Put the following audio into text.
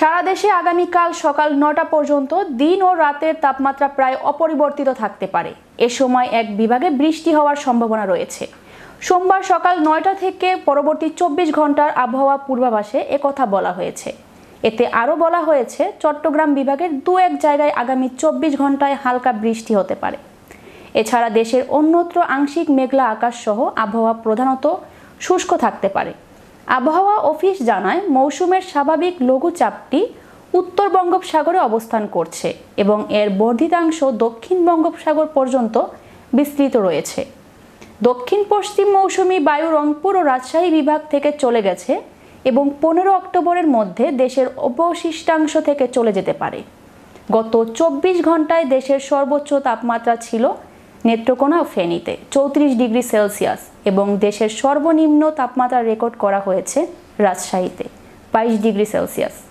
সারা দেশে আগামীকাল সকাল নটা পর্যন্ত দিন ও রাতের তাপমাত্রা প্রায় অপরিবর্তিত থাকতে পারে। এ সময় এক বিভাগে বৃষ্টি হওয়ার সম্ভাবনা রয়েছে। সোমবার সকাল নয়টা থেকে পরবর্তী চব্বিশ ঘণ্টার আবহাওয়া পূর্বাভাসে একথা বলা হয়েছে। এতে আরও বলা হয়েছে, চট্টগ্রাম বিভাগের দু এক জায়গায় আগামী চব্বিশ ঘন্টায় হালকা বৃষ্টি হতে পারে। এছাড়া দেশের অন্যত্র আংশিক মেঘলা আকাশ সহ আবহাওয়া প্রধানত শুষ্ক থাকতে পারে। আবহাওয়া অফিস জানায়, মৌসুমের স্বাভাবিক লঘুচাপটি উত্তর বঙ্গোপসাগরে অবস্থান করছে এবং এর বর্ধিতাংশ দক্ষিণ বঙ্গোপসাগর পর্যন্ত বিস্তৃত রয়েছে। দক্ষিণ পশ্চিম মৌসুমি বায়ু রংপুর ও রাজশাহী বিভাগ থেকে চলে গেছে এবং পনেরো অক্টোবরের মধ্যে দেশের অবশিষ্টাংশ থেকে চলে যেতে পারে। গত চব্বিশ ঘন্টায় দেশের সর্বোচ্চ তাপমাত্রা ছিল নেত্রকোনা ও ফেনীতে, চৌত্রিশ ডিগ্রি সেলসিয়াস। এবং দেশের সর্বনিম্ন তাপমাত্রা রেকর্ড করা হয়েছে রাজশাহীতে বাইশ ডিগ্রি সেলসিয়াস।